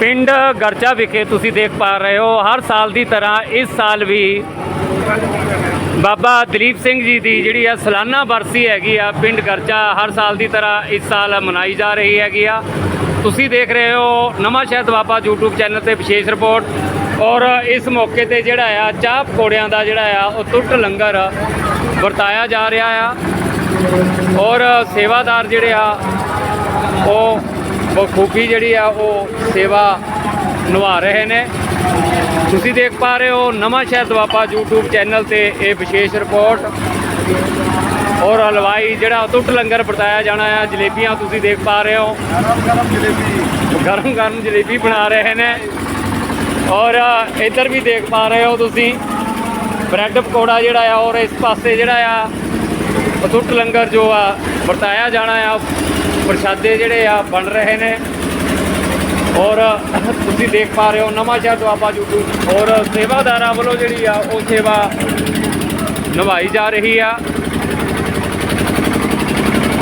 ਪਿੰਡ ਗਰਚਾ ਵਿਖੇ ਤੁਸੀਂ ਦੇਖ ਪਾ ਰਹੇ ਹੋ, ਹਰ ਸਾਲ ਦੀ ਤਰ੍ਹਾਂ ਇਸ ਸਾਲ ਵੀ ਬਾਬਾ ਦਲੀਪ ਸਿੰਘ ਜੀ ਦੀ ਜਿਹੜੀ ਆ ਸਾਲਾਨਾ ਬਰਸੀ ਹੈਗੀ ਆ, ਪਿੰਡ ਗਰਚਾ ਹਰ ਸਾਲ ਦੀ ਤਰ੍ਹਾਂ ਇਸ ਸਾਲ ਮਨਾਈ ਜਾ ਰਹੀ ਹੈਗੀ ਆ। ਤੁਸੀਂ ਦੇਖ ਰਹੇ ਹੋ ਨਵਾਂ ਸ਼ਹਿਰ ਬਾਬਾ YouTube ਚੈਨਲ ਤੇ ਵਿਸ਼ੇਸ਼ ਰਿਪੋਰਟ ਔਰ ਇਸ ਮੌਕੇ ਤੇ ਜਿਹੜਾ ਆ ਚਾਹ ਪਕੌੜਿਆਂ ਦਾ ਜਿਹੜਾ ਆ, ਉਹ ਟੁੱਟ ਲੰਗਰ ਵਰਤਾਇਆ ਜਾ ਰਿਹਾ ਆ। ਔਰ ਸੇਵਾਦਾਰ ਜਿਹੜੇ ਆ, ਉਹ ਬਖੂਬੀ ਜਿਹੜੀ ਆ ਉਹ ਸੇਵਾ ਨਿਭਾ ਰਹੇ ਨੇ। ਤੁਸੀਂ ਦੇਖ ਪਾ ਰਹੇ ਹੋ ਨਵਾਂ ਸ਼ਹਿਰ ਦਵਾਪਾ YouTube ਚੈਨਲ ਤੇ ਇਹ ਵਿਸ਼ੇਸ਼ ਰਿਪੋਰਟ ਔਰ ਹਲਵਾਈ ਜਿਹੜਾ ਟੁੱਟ ਲੰਗਰ ਵਰਤਾਇਆ ਜਾਣਾ ਆ, ਜਲੇਬੀਆਂ ਤੁਸੀਂ ਦੇਖ ਪਾ ਰਹੇ ਹੋ। ਗਰਮ ਗਰਮ ਜਲੇਬੀ ਬਣਾ ਰਹੇ ਨੇ। ਔਰ ਇੱਧਰ ਵੀ ਦੇਖ ਪਾ ਰਹੇ ਹੋ ਤੁਸੀਂ। ਬ੍ਰੈਡ ਪਕੌੜਾ ਜਿਹੜਾ ਆ, ਔਰ ਇਸ ਪਾਸੇ ਜਿਹੜਾ ਆ ਅਟੁੱਟ ਲੰਗਰ ਜੋ ਆ, ਵਰਤਾਇਆ ਜਾਣਾ ਆ। ਪ੍ਰਸ਼ਾਦੇ ਜਿਹੜੇ ਆ ਬਣ ਰਹੇ ਨੇ। ਔਰ ਤੁਸੀਂ ਦੇਖ ਪਾ ਰਹੇ ਹੋ ਨਵਾਂ ਸ਼ਹਿਰ ਤੋਂ YouTube ਔਰ ਸੇਵਾਦਾਰਾਂ ਵੱਲੋਂ ਜਿਹੜੀ ਆ ਉਹ ਸੇਵਾ ਨਿਭਾਈ ਜਾ ਰਹੀ ਆ।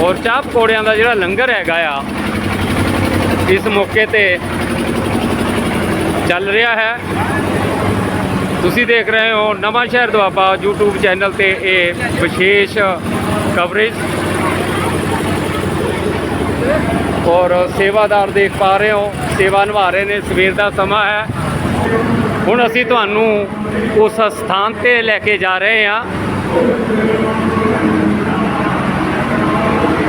ਔਰ ਚਾਹ ਪਕੌੜਿਆਂ ਦਾ ਜਿਹੜਾ ਲੰਗਰ ਹੈਗਾ ਆ, ਇਸ ਮੌਕੇ ਤੇ ਚੱਲ ਰਿਹਾ ਹੈ। ਤੁਸੀਂ ਦੇਖ ਰਹੇ ਹੋ ਨਵਾਂ ਸ਼ਹਿਰ ਦੁਆਬਾ YouTube ਚੈਨਲ ਤੇ ਇਹ ਵਿਸ਼ੇਸ਼ ਕਵਰੇਜ ਔਰ ਸੇਵਾਦਾਰ ਦੇਖ ਪਾ ਰਹੇ ਹੋ, ਸੇਵਾ ਨਿਭਾ ਰਹੇ ਨੇ, ਸਵੇਰ ਦਾ ਸਮਾਂ ਹੈ। ਹੁਣ ਅਸੀਂ ਤੁਹਾਨੂੰ ਉਸ ਸਥਾਨ ਤੇ ਲੈ ਕੇ ਜਾ ਰਹੇ ਹਾਂ।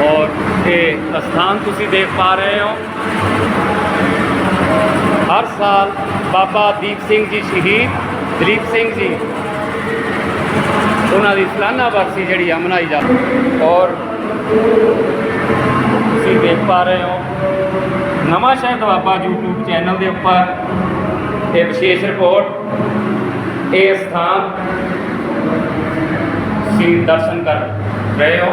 ਔਰ ਇਹ ਸਥਾਨ ਤੁਸੀਂ ਦੇਖ ਪਾ ਰਹੇ ਹੋ। ਹਰ ਸਾਲ ਬਾਬਾ ਦੀਪ ਸਿੰਘ ਜੀ ਸ਼ਹੀਦ, ਦਲੀਪ ਸਿੰਘ ਜੀ। ਉਹਨਾਂ ਦੀ ਸਲਾਨਾ ਵਰਸੀ ਜਿਹੜੀ ਆ ਮਨਾਈ ਜਾਂਦੀ ਔਰ ਤੁਸੀਂ ਦੇਖ ਪਾ ਰਹੇ ਹੋ। ਨਵਾਂ ਸ਼ਹਿਰ ਦਵਾਬਾ YouTube ਚੈਨਲ ਦੇ ਉੱਪਰ ਇਹ ਵਿਸ਼ੇਸ਼ ਰਿਪੋਰਟ ਇਹ ਸਥਾਨ ਤੁਸੀਂ ਦਰਸ਼ਨ ਕਰ ਰਹੇ ਹੋ।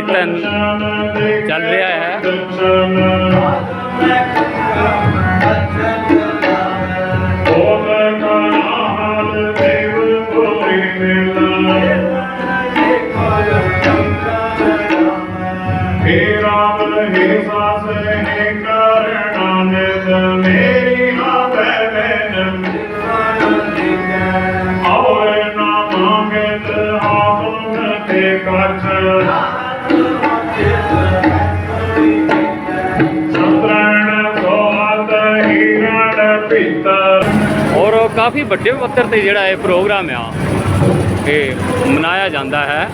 ਕੀਰਤਨ ਚੱਲ ਰਿਹਾ ਹੈ। ਕਾਫੀ ਵੱਡੇ ਪੱਧਰ ਤੇ ਜਿਹੜਾ ਇਹ ਪ੍ਰੋਗਰਾਮ ਆ, ਇਹ ਮਨਾਇਆ ਜਾਂਦਾ ਹੈ।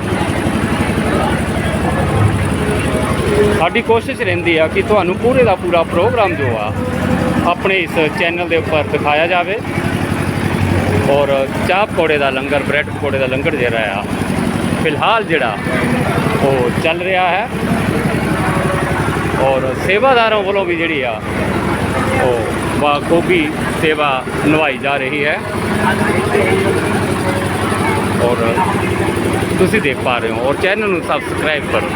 ਸਾਡੀ ਕੋਸ਼ਿਸ਼ ਰਹਿੰਦੀ ਆ ਕਿ ਤੁਹਾਨੂੰ ਪੂਰੇ ਦਾ ਪੂਰਾ ਪ੍ਰੋਗਰਾਮ ਜੋ ਆ, ਆਪਣੇ ਇਸ ਚੈਨਲ ਦੇ ਉੱਪਰ ਦਿਖਾਇਆ ਜਾਵੇ। ਔਰ ਚਾਹ ਪਕੌੜੇ ਦਾ ਲੰਗਰ, ਬ੍ਰੈਡ ਪਕੌੜੇ ਦਾ ਲੰਗਰ ਜਿਹੜਾ ਆ, ਫਿਲਹਾਲ ਜਿਹੜਾ ਉਹ ਚੱਲ ਰਿਹਾ ਹੈ। ਔਰ ਸੇਵਾਦਾਰਾਂ ਵੱਲੋਂ ਵੀ ਜਿਹੜੀ ਆ, ਉਹ ਬਾਖੂਬੀ ਸੇਵਾ ਨਿਭਾਈ ਜਾ ਰਹੀ ਹੈ। ਔਰ ਤੁਸੀਂ ਦੇਖ ਪਾ ਰਹੇ ਹੋ ਔਰ ਚੈਨਲ ਨੂੰ ਸਬਸਕ੍ਰਾਈਬ ਕਰੋ।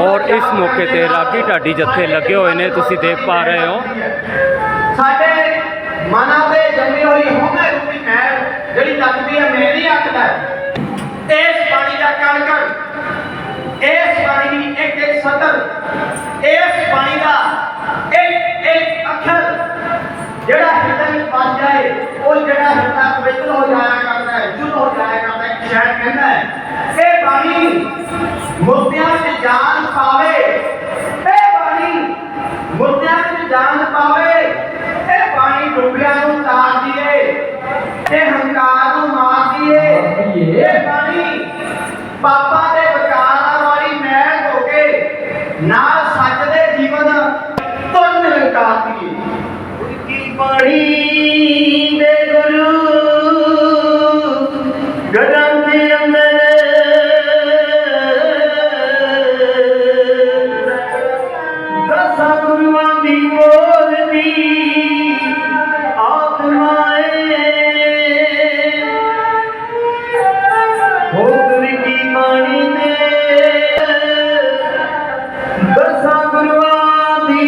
ਔਰ ਇਸ ਮੌਕੇ ਤੇ ਰਾਗੀ ਢਾਡੀ ਜੱਥੇ ਲੱਗੇ ਹੋਏ ਨੇ, ਤੁਸੀਂ ਦੇਖ ਪਾ ਰਹੇ ਹੋ। ਸਾਡੇ ਮਨਾਂ ਦੇ ਜੰਮੀ ਹੋਈ ਹੁੰਦੇ ਰੂਪੀ ਮੈਲ ਜਿਹੜੀ ਲੱਗਦੀ ਹੈ ਮੇਰੀ ਅੱਖ ਦਾ ਇਸ ਬਾਣੀ ਦਾ ਕਣ ਕਣ ਇਸ ਬਾਣੀ ਦੀ ਇੱਕ ਇੱਕ ਸਤਰ, ਇਸ ਬਾਣੀ ਦਾ ਇੱਕ ਇੱਕ ਅੱਖਰ ਜਿਹੜਾ ਹਿਰਦੇ ਵਿੱਚ ਵੱਜ ਜਾਏ ਉਹ ਜਿਹੜਾ ਹਿਰਦਾ ਪਵਿੱਤਰ ਹੋ ਜਾਇਆ ਕਰਦਾ ਹੈ ਸ਼ੁੱਧ ਹੋ ਜਾਇਆ ਕਰਦਾ ਹੈ ਸ਼ਾਇਦ ਕਹਿੰਦਾ ਹੈ ਇਹ ਬਾਣੀ ਮੁਰਦਿਆਂ 'ਚ ਜਾਨ ਪਾਵੇ ਇਹ ਬਾਣੀ ਮੁਰਦਿਆਂ 'ਚ ਜਾਨ ਪਾਵੇ ਇਹ ਬਾਣੀ ਡੁੱਬਿਆਂ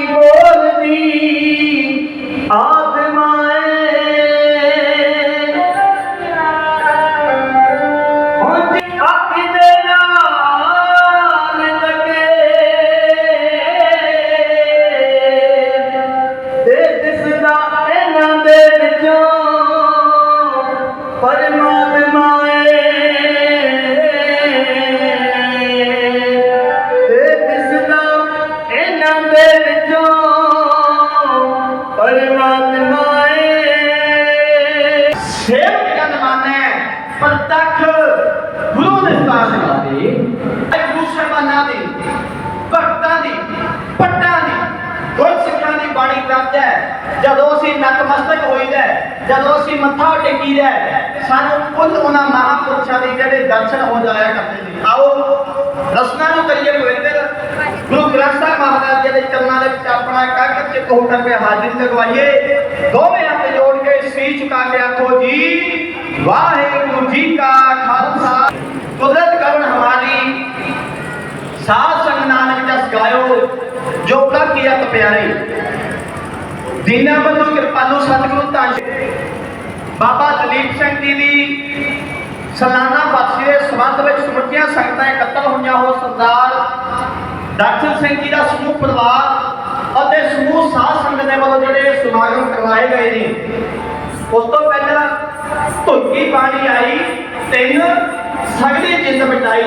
দিব ਜਦੋਂ ਅਸੀਂ ਨਤਮਸਤਕ ਹੋਈਦਾ ਜਦੋਂ ਅਸੀਂ ਮੱਥਾ ਟੇਕੀਦਾ ਸਾਨੂੰ ਕੁੱਲ ਉਹਨਾਂ ਮਹਾਂਪੁਰਸ਼ਾਂ ਦੇ ਜਿਹੜੇ ਦਰਸ਼ਨ ਹੋ ਜਾਇਆ ਕਰਦੇ ਨੇ। ਆਓ, ਰਸਨਾ ਨੂੰ ਕਰੀਏ ਪਵਿੱਤਰ। ਗੁਰੂ ਗ੍ਰੰਥ ਸਾਹਿਬ ਮਹਾਰਾਜ ਜੀ ਦੇ ਚਰਨਾਂ ਦੇ ਵਿੱਚ ਆਪਣਾ ਕਾਕਰ ਚ ਕਹੋ ਕਰਕੇ ਹਾਜ਼ਰੀ ਲਗਵਾਈਏ ਦੋਵੇਂ ਹੱਥ ਜੋੜ ਕੇ ਸੀਸ ਝੁਕਾ ਕੇ ਆਖੋ ਜੀ, ਵਾਹਿਗੁਰੂ ਜੀ ਕਾ ਖਾਲਸਾ। ਕੁਦਰਤ ਕਰਨ ਹਮਾਰੀ? ਸਾਧ ਸੰਗ ਨਾਨਕ ਜਸ ਗਾਇਓ, ਜੋ ਪ੍ਰਭ ਕੀ ਪਿਆਰੇ। ਦੀਨਾ ਬੰਦੋ ਕਿਰਪਾਲੂ ਸਤਿਗੁਰੂ ਧੰਨ ਬਾਬਾ ਦਲੀਪ ਸਿੰਘ ਜੀ ਦੀ ਸਾਲਾਨਾ ਬਰਸੀ ਦੇ ਸਬੰਧ ਵਿੱਚ ਸਮੁੱਚੀਆਂ ਸੰਗਤਾਂ ਇਕੱਤਰ ਹੋਈਆਂ ਹੋ ਸਰਦਾਰ ਡਾਕਟਰ ਸਿੰਘ ਜੀ ਦਾ ਸਮੂਹ ਪਰਿਵਾਰ ਅਤੇ ਸਮੂਹ ਸਾਧ ਸੰਗਤ ਦੇ ਵੱਲੋਂ ਜਿਹੜੇ ਸਮਾਗਮ ਕਰਵਾਏ ਗਏ ਨੇ, ਉਸ ਤੋਂ ਪਹਿਲਾਂ ਧੁੱਕੀ ਬਾਣੀ ਆਈ, ਤਿੰਨ ਸਗਲੀ ਜਿੰਦ ਮਿਟਾਈ।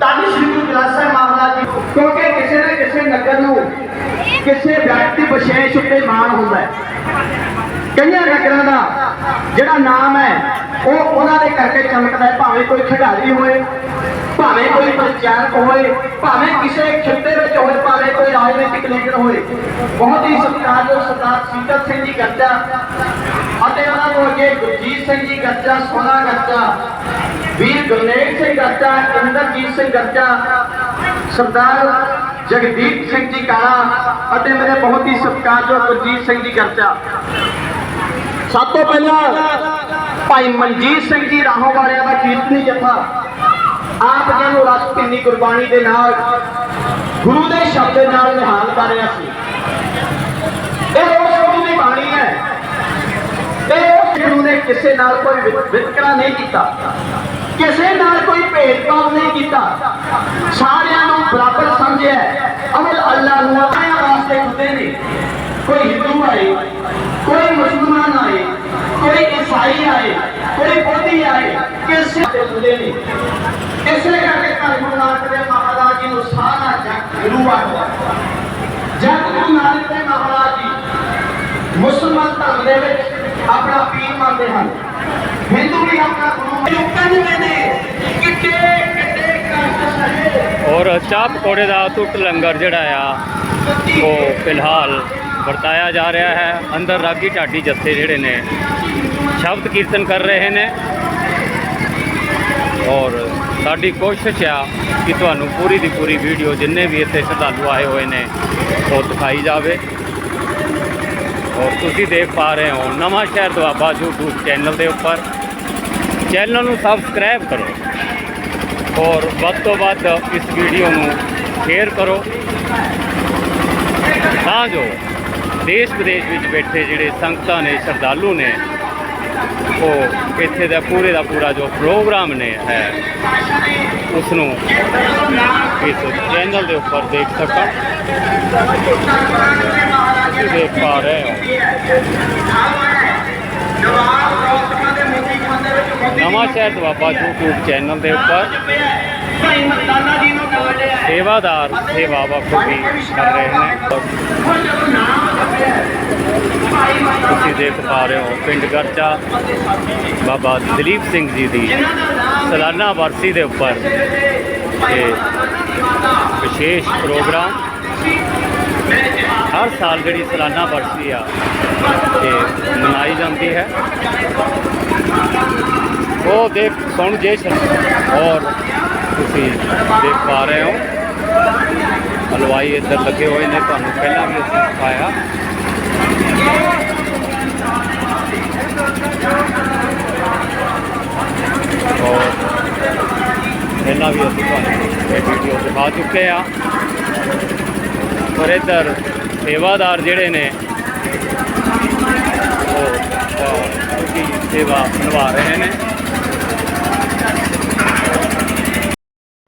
ਤਾਂ ਸ਼੍ਰੀ ਗੁਰੂ ਗ੍ਰੰਥ ਸਾਹਿਬ ਮਹਾਰਾਜ ਜੀ। ਕਿਉਂਕਿ ਕਿਸੇ ਨਾ ਕਿਸੇ ਨਗਰ ਨੂੰ ਕਿਸੇ ਵਿਅਕਤੀ ਵਿਸ਼ੇਸ਼ ਉੱਤੇ ਮਾਣ ਹੁੰਦਾ ਹੈ। ਕਈਆਂ ਨਗਰਾਂ ਦਾ ਜਿਹੜਾ ਨਾਮ ਹੈ, ਉਹ ਉਹਨਾਂ ਦੇ ਕਰਕੇ ਚਮਕਦਾ ਹੈ। ਭਾਵੇਂ ਕੋਈ ਖਿਡਾਰੀ ਹੋਏ, ਭਾਵੇਂ ਕੋਈ ਪ੍ਰਚਾਰਕ ਹੋਏ, ਭਾਵੇਂ ਕਿਸੇ ਖਿੱਤੇ ਵਿੱਚ ਹੋਏ, ਭਾਵੇਂ ਕੋਈ ਰਾਜਨੀਤਿਕ ਲੀਡਰ ਹੋਏ। ਬਹੁਤ ਹੀ ਸਤਿਕਾਰਯੋਗ ਸਰਦਾਰ ਸੀਤਲ ਸਿੰਘ ਜੀ ਗੱਜਾ ਅਤੇ ਉਹਨਾਂ ਨੂੰ ਅੱਗੇ ਗੁਰਜੀਤ ਸਿੰਘ ਜੀ ਗੱਜਾ ਸੋਨਾ ਗੱਜਾ, ਵੀਰ ਗੁਰਨੇਕ ਸਿੰਘ ਗੱਜਾ, ਇੰਦਰਜੀਤ ਸਿੰਘ ਗੱਜਾ, ਸਰਦਾਰ ਜਗਦੀਪ ਸਿੰਘ ਜੀ ਕਾਲਾ ਅਤੇ ਮੇਰੇ ਬਹੁਤ ਹੀ ਸਤਿਕਾਰਯੋਗ ਗੁਰਜੀਤ ਸਿੰਘ ਜੀ ਗੱਜਾ ਸਭ ਤੋਂ ਪਹਿਲਾਂ ਭਾਈ ਮਨਜੀਤ ਸਿੰਘ ਜੀ ਰਾਹੋਂ ਵਾਲਿਆਂ ਦਾ ਕੀਰਤਨੀ ਜਥਾ। ਆਪ ਜੀ ਨੂੰ ਰਸ ਕਿੰਨੀ ਗੁਰਬਾਣੀ ਦੇ ਨਾਲ ਗੁਰੂ ਦੇ ਸ਼ਬਦ ਦੇ ਨਾਲ ਨਿਹਾਲ ਕਰ ਰਿਹਾ ਸੀ। ਇਹ ਉਸ ਗੁਰੂ ਦੀ ਬਾਣੀ ਹੈ। ਇਹ ਗੁਰੂ ਨੇ ਕਿਸੇ ਨਾਲ ਕੋਈ ਵਿਤ- ਵਿਤਕਰਾ ਨਹੀਂ ਕੀਤਾ। ਕਿਸੇ ਨਾਲ ਕੋਈ ਭੇਦਭਾਵ ਨਹੀਂ ਕੀਤਾ। ਸਾਰਿਆਂ ਨੂੰ ਬਰਾਬਰ ਸਮਝਿਆ ਅਮਲ ਅੱਲਾਹ ਨੂੰ ਆਪਣੇ ਵਾਸਤੇ ਖੁਦੇ ਨੇ ਕੋਈ ਹਿੰਦੂ ਆਏ, ਕੋਈ ਮੁਸਲਮਾਨ ਆਏ, ਕੋਈ ਈਸਾਈ ਆਏ, ਕੋਈ ਬੋਧੀ ਆਏ, ਕਿਸੇ ਦੇ ਖੁਦੇ ਨੇ ਇਸੇ ਕਰਕੇ ਧੰਨ ਗੁਰੂ ਨਾਨਕ ਦੇਵ ਮਹਾਰਾਜ ਜੀ ਨੂੰ ਸਾਰਾ ਜਗ ਗੁਰੂ ਆਖਦਾ ਜਦ ਗੁਰੂ ਨਾਨਕ ਦੇਵ ਮਹਾਰਾਜ ਜੀ ਮੁਸਲਮਾਨ ਧਰਮ ਦੇ ਵਿੱਚ ਆਪਣਾ ਪੀਰ ਮੰਨਦੇ ਹਨ। ਹਿੰਦੂ ਵੀ ਆਪਣਾ ਗੁਰੂ ਲੋਕਾਂ ਨੂੰ ਨੇ ਕਿੱਡੇ ਕਿੱਡੇ ਕਸ਼ਟ ਸਹੇ। ਔਰ ਚਾਹ ਪਕੌੜੇ ਦਾ ਟੁੱਟ ਲੰਗਰ ਜਿਹੜਾ ਆ, ਉਹ ਫਿਲਹਾਲ ਵਰਤਾਇਆ ਜਾ ਰਿਹਾ ਹੈ। ਅੰਦਰ ਰਾਗੀ ਢਾਡੀ ਜੱਥੇ ਜਿਹੜੇ ਨੇ, ਸ਼ਬਦ ਕੀਰਤਨ ਕਰ ਰਹੇ ਨੇ। ਔਰ ਸਾਡੀ ਕੋਸ਼ਿਸ਼ ਆ ਕਿ ਤੁਹਾਨੂੰ ਪੂਰੀ ਦੀ ਪੂਰੀ ਵੀਡੀਓ ਜਿੰਨੇ ਵੀ ਇੱਥੇ ਸ਼ਰਧਾਲੂ ਆਏ ਹੋਏ ਨੇ, ਉਹ ਦਿਖਾਈ ਜਾਵੇ। ਔਰ ਤੁਸੀਂ ਦੇਖ ਪਾ ਰਹੇ ਹੋ ਨਵਾਂ ਸ਼ਹਿਰ ਦੁਆਬਾ YouTube ਚੈਨਲ ਦੇ ਉੱਪਰ। ਚੈਨਲ ਨੂੰ ਸਬਸਕ੍ਰਾਈਬ ਕਰੋ। ਔਰ ਵੱਧ ਤੋਂ ਵੱਧ ਇਸ ਵੀਡੀਓ ਨੂੰ ਸ਼ੇਅਰ ਕਰੋ। ਤਾਂ ਜੋ ਦੇਸ਼ ਵਿਦੇਸ਼ ਵਿੱਚ ਬੈਠੇ ਜਿਹੜੇ ਸੰਗਤਾਂ ਨੇ, ਸ਼ਰਧਾਲੂ ਨੇ, ਉਹ ਇੱਥੇ ਦਾ ਪੂਰੇ ਦਾ ਪੂਰਾ ਜੋ ਪ੍ਰੋਗਰਾਮ ਨੇ ਹੈ ਉਸ ਨੂੰ ਇਸ ਚੈਨਲ ਦੇ ਉੱਪਰ ਦੇਖ ਸਕਣ ਤੁਸੀਂ ਦੇਖ ਪਾ ਰਹੇ ਹੋ ਨਵਾਂ ਸ਼ਹਿਰ ਦੁਆਬਾ YouTube ਚੈਨਲ ਦੇ ਉੱਪਰ। ਭਾਈ ਮਰਦਾਨਾ ਜੀ ਨੂੰ ਡਾਲਿਆ ਸੇਵਾਦਾਰ ਸੇਵਾ ਬਖੂਬੀ ਕਰ ਰਹੇ ਨੇ। ਤੁਸੀਂ ਦੇਖ ਪਾ ਰਹੇ ਹੋ ਪਿੰਡ ਗਰਚਾ। ਬਾਬਾ ਦਲੀਪ ਸਿੰਘ ਜੀ ਦੀ ਸਾਲਾਨਾ ਵਰਸੀ ਦੇ ਉੱਪਰ ਇਹ ਵਿਸ਼ੇਸ਼ ਪ੍ਰੋਗਰਾਮ। ਹਰ ਸਾਲ ਜਿਹੜੀ ਸਾਲਾਨਾ ਵਰਸੀ ਆ, ਇਹ ਮਨਾਈ ਜਾਂਦੀ ਹੈ। ਉਹ ਦੇਖ ਸੁਣ ਜੇ ਔਰ ਤੁਸੀਂ ਦੇਖ ਪਾ ਰਹੇ ਹੋ। ਹਲਵਾਈ ਇੱਧਰ ਲੱਗੇ ਹੋਏ ਨੇ ਤੁਹਾਨੂੰ ਪਹਿਲਾਂ ਵੀ ਅਸੀਂ ਦਿਖਾਇਆ। ਔਰ ਪਹਿਲਾਂ ਵੀ ਅਸੀਂ ਤੁਹਾਨੂੰ ਇਹ ਵੀਡੀਓ ਦਿਖਾ ਚੁੱਕੇ ਆ। ਔਰ ਇੱਧਰ ਸੇਵਾਦਾਰ ਜਿਹੜੇ ਨੇ ਉਹ ਅਹ, ਸੇਵਾ ਨਿਭਾ ਰਹੇ ਨੇ।